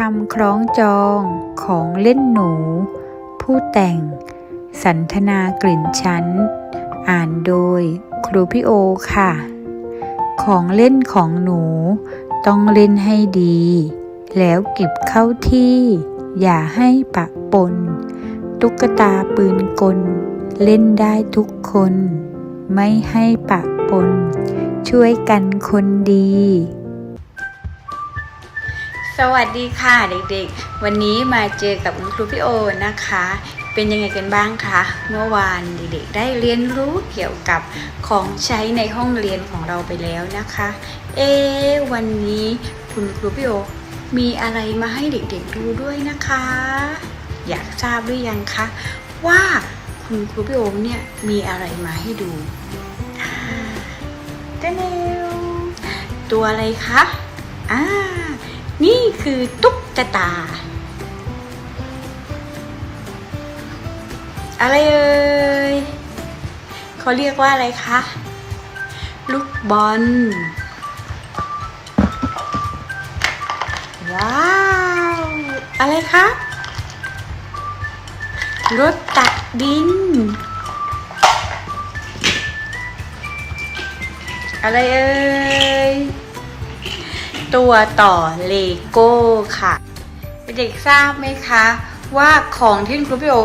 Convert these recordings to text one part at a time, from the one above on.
คำคล้องจองของเล่นหนู ผู้แต่ง สันทนากลิ่นชั้น อ่านโดยครูพี่โอค่ะ ของเล่นของหนู ต้องเล่นให้ดี แล้วเก็บเข้าที่ อย่าให้ปะปน ตุ๊กตาปืนกล เล่นได้ทุกคน ไม่ให้ปะปน ช่วยกันคนดี สวัสดีค่ะเด็กๆ วันนี้มาเจอกับคุณครูพี่โอนะคะ เป็นยังไงกันบ้างคะ เมื่อวานเด็กๆ ได้เรียนรู้เกี่ยวกับของใช้ในห้องเรียนของเราไปแล้วนะคะ เอะวันนี้คุณครูพี่โอมีอะไรมาให้เด็กๆดูด้วยนะคะ อยากทราบหรือยังคะ ว่าคุณครูพี่โอมเนี่ยมีอะไรมาให้ดูอ่าเจ้าเนวตัวอะไรคะอ่า นี่คือตุ๊กตา อะไรเอ่ยเขาเรียกว่าอะไรคะ ลูกบอล ว้าว อะไรคะ รถตักดิน อะไรเอ่ย ตัวต่อเลโก้ค่ะเด็กทราบไหมคะว่าของที่คุณครูพี่โอ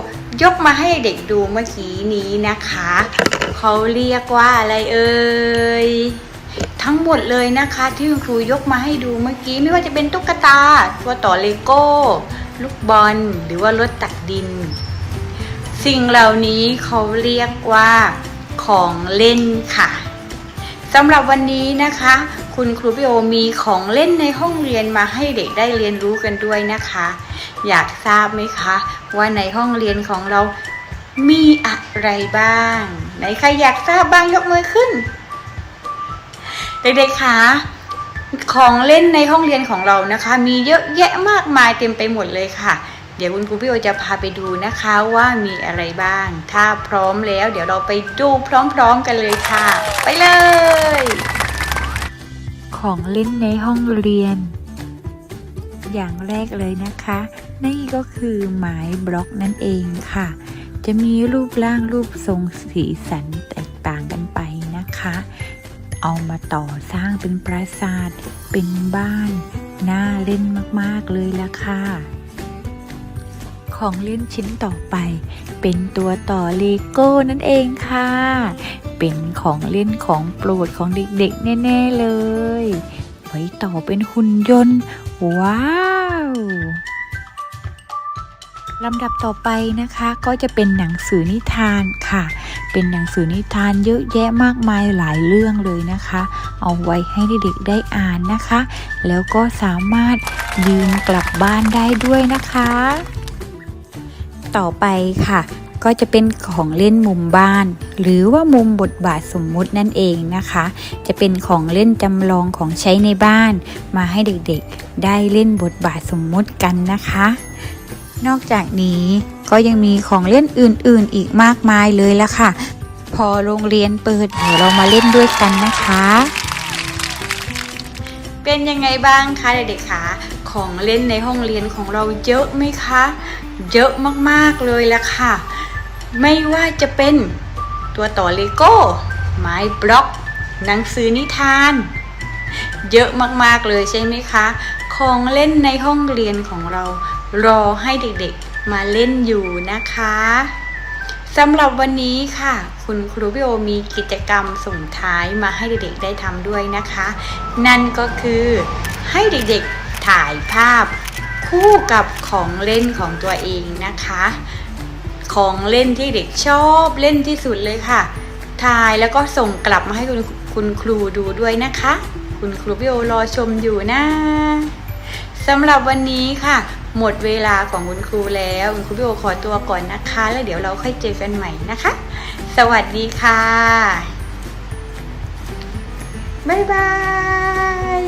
ยกมาให้เด็กดูเมื่อกี้นี้นะคะ เขาเรียกว่าอะไรเอ่ยทั้งหมดเลยนะคะที่คุณครูยกมาให้ดูเมื่อกี้ไม่ว่าจะเป็นตุ๊กตา ตัวต่อเลโก้ ลูกบอลหรือว่ารถตักดิน สิ่งเหล่านี้เขาเรียกว่าของเล่นค่ะ สำหรับวันนี้นะคะ คุณครูพี่โอมีของเล่นในห้องเรียนมาให้เด็กได้เรียนรู้กันด้วยนะคะ อยากทราบไหมคะ ว่าในห้องเรียนของเรามีอะไรบ้างไหนใครอยากทราบบ้างยกมือขึ้น เด็กๆคะของเล่นในห้องเรียนของเรานะคะ มีเยอะแยะมากมายเต็มไปหมดเลยค่ะ เดี๋ยวคุณครูพี่โอจะพาไปดูนะคะว่ามีอะไรบ้าง ถ้าพร้อมแล้ว เดี๋ยวเราไปดูพร้อมๆกันเลยค่ะ ไปเลย ของเล่นในห้องเรียน อย่างแรกเลยนะคะ นี่ก็คือไม้บล็อกนั่นเองค่ะ จะมีรูปร่างรูปทรงสีสันแตกต่างกันไปนะคะ เอามาต่อสร้างเป็นปราสาทเป็นบ้าน น่าเล่นมากๆเลยละค่ะ ของเล่นชิ้นต่อไป เป็นตัวต่อเลโก้นั่นเองค่ะ เป็นของเล่นของโปรดของเด็กๆ แน่ ๆ เลย ไว้ต่อเป็นหุ่นยนต์ ว้าวลำดับต่อไปนะคะก็จะเป็นหนังสือนิทานค่ะ เป็นหนังสือนิทานเยอะแยะมากมายหลายเรื่องเลยนะคะ เอาไว้ให้เด็กๆได้อ่านนะคะ แล้วก็สามารถยืมกลับบ้านได้ด้วยนะคะ ต่อไปค่ะ ก็จะเป็นของเล่นมุมบ้าน หรือว่ามุมบทบาทสมมุตินั่นเองนะคะ จะเป็นของเล่นจำลองของใช้ในบ้าน มาให้เด็กๆ ได้เล่นบทบาทสมมุติกันนะคะ นอกจากนี้ก็ยังมีของเล่นอื่นๆ อีกมากมายเลยละค่ะ พอโรงเรียนเปิดเดี๋ยวเรามาเล่นด้วยกันนะคะ เป็นยังไงบ้างคะเด็กๆคะของเล่นในห้องเรียนของเราเยอะไหมคะ เยอะมากๆเลยละค่ะ ไม่ว่าจะเป็นตัวต่อเลโก้ ไม้บล็อก หนังสือนิทาน เยอะมากๆเลยใช่ไหมคะ ของเล่นในห้องเรียนของเรา รอให้เด็กๆมาเล่นอยู่นะคะ สำหรับวันนี้ค่ะ คุณครูพี่โอมีกิจกรรมส่งท้ายมาให้เด็กๆได้ทำด้วยนะคะ นั่นก็คือให้เด็กๆถ่ายภาพคู่กับของเล่นของตัวเองนะคะ ของเล่นที่เด็กชอบเล่นที่สุดเลยค่ะ ถ่ายแล้วก็ส่งกลับมาให้คุณคุณครูดูด้วยนะคะ คุณครูพี่โอรอชมอยู่นะสำหรับวันนี้ค่ะ หมดเวลาของคุณครูแล้วคุณครูพี่โอขอตัวก่อนนะคะ แล้วเดี๋ยวเราค่อยเจอกันใหม่นะคะ สวัสดีค่ะ บ๊ายบาย